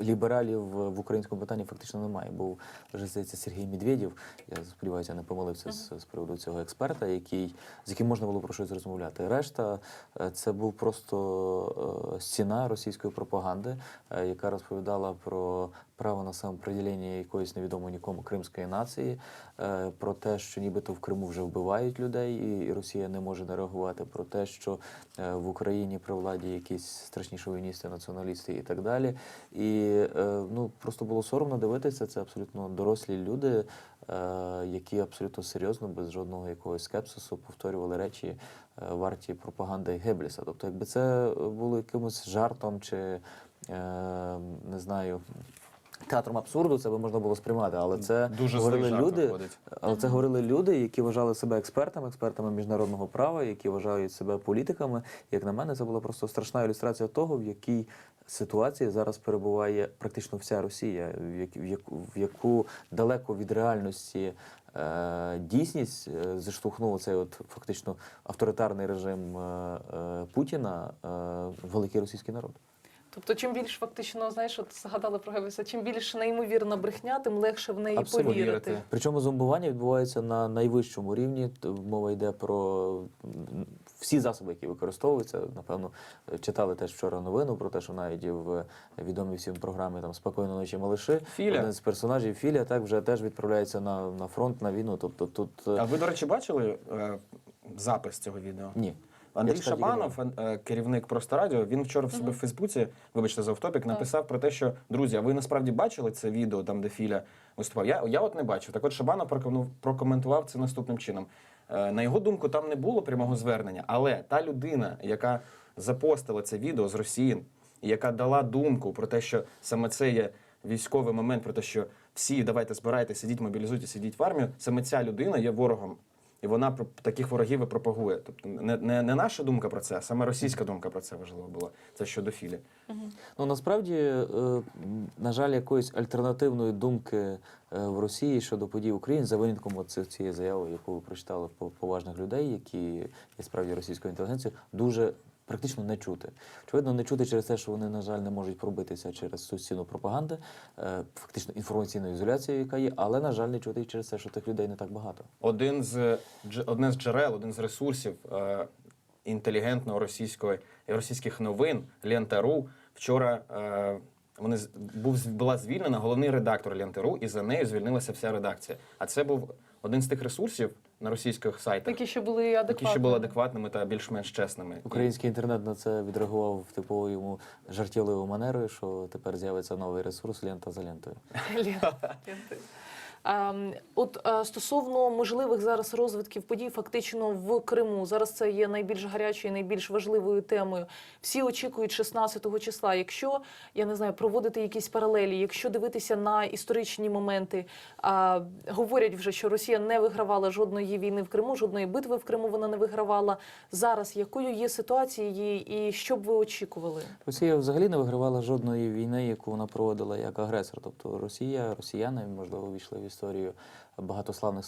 лібералів в українському питанні фактично немає. Був вже здається Сергій Медведєв. Я сподіваюся, не помилився з, з приводу цього експерта, який з яким можна було про щось розмовляти. Решта е, це був просто е, стіна російської пропаганди, е, яка розповідала про право на самоприділення якоїсь невідомої нікому кримської нації, про те, що нібито в Криму вже вбивають людей, і, Росія не може не реагувати, про те, що в Україні при владі якісь страшні шовіністи, націоналісти і так далі. І ну просто було соромно дивитися. Це абсолютно дорослі люди, е, які абсолютно серйозно, без жодного якогось скепсису повторювали речі е, варті пропаганди Гебліса. Тобто, якби це було якимось жартом чи е, не знаю. Театром абсурду це би можна було сприймати, але це Дуже говорили люди, виходить. але це говорили люди, які вважали себе експертами, експертами міжнародного права, які вважають себе політиками. Як на мене, це була просто страшна ілюстрація того, в якій ситуації зараз перебуває практично вся Росія, в як- в яку, в яку далеко від реальності е, дійсність е, зіштовхнув цей от фактично авторитарний режим е, е, Путіна е, великий російський народ. Тобто, чим більш фактично, знаєш, от згадали про Геббельса, чим більш неймовірна брехня, тим легше в неї Абсолютно. повірити. Причому зомбування відбувається на найвищому рівні. Мова йде про всі засоби, які використовуються. Напевно, читали теж вчора новину про те, що навіть в відомій всім програмі там спокійно ночі малиши. Філя. Один з персонажів Філя так вже теж відправляється на, на фронт на війну. Тобто тут е, А ви, до речі, бачили е, запис цього відео? ні. Андрій Я, кстати, Шабанов, е, керівник просто радіо, він вчора в себе в Фейсбуці, вибачте за автопік, написав про те, що друзі, а ви насправді бачили це відео, там де Філя виступав? Я, я от не бачив. Так от Шабанов прокоментував це наступним чином. Е, На його думку, там не було прямого звернення, але та людина, яка запостила це відео з Росії, яка дала думку про те, що саме це є військовий момент, про те, що всі давайте збирайтеся, сидіть, мобілізуйтесь, сидіть в армію. Саме ця людина є ворогом і вона про таких ворогів і пропагує. Тобто не, не, не наша думка про це, а саме російська думка про це важливо була. Це щодо Філі. Ну насправді, е, на жаль, якоїсь альтернативної думки е, в Росії щодо подій України за винятком от цих- цієї заяви, яку ви прочитали по- поважних людей, які є справді російською інтелігенцією, дуже практично не чути. Очевидно, не чути через те, що вони, на жаль, не можуть пробитися через стіну пропаганди, е, фактично інформаційної ізоляції, яка є, але, на жаль, не чути і через те, що тих людей не так багато. Один з одне з джерел, один з ресурсів е, інтелігентного російської російських новин Лента.ру вчора. Е, вони був була звільнена головний редактор Ленти.ру, і за нею звільнилася вся редакція. А це був один з тих ресурсів на російських сайтах, які ще були адекватними які ще були адекватними та більш-менш чесними. Український інтернет на це відреагував типовою йому жартівливою манерою, що тепер з'явиться новий ресурс лента за лентою. Ем, От е, стосовно можливих зараз розвитків подій, фактично в Криму зараз це є найбільш гарячою, найбільш важливою темою. Всі очікують 16 числа. Якщо я не знаю, проводити якісь паралелі, якщо дивитися на історичні моменти, говорять вже, що Росія не вигравала жодної війни в Криму, жодної битви в Криму вона не вигравала. Зараз якою є ситуація її, і що б ви очікували? Росія взагалі не вигравала жодної війни, яку вона проводила як агресор. Тобто Росія, росіяни, можливо, війшли в історію багатославних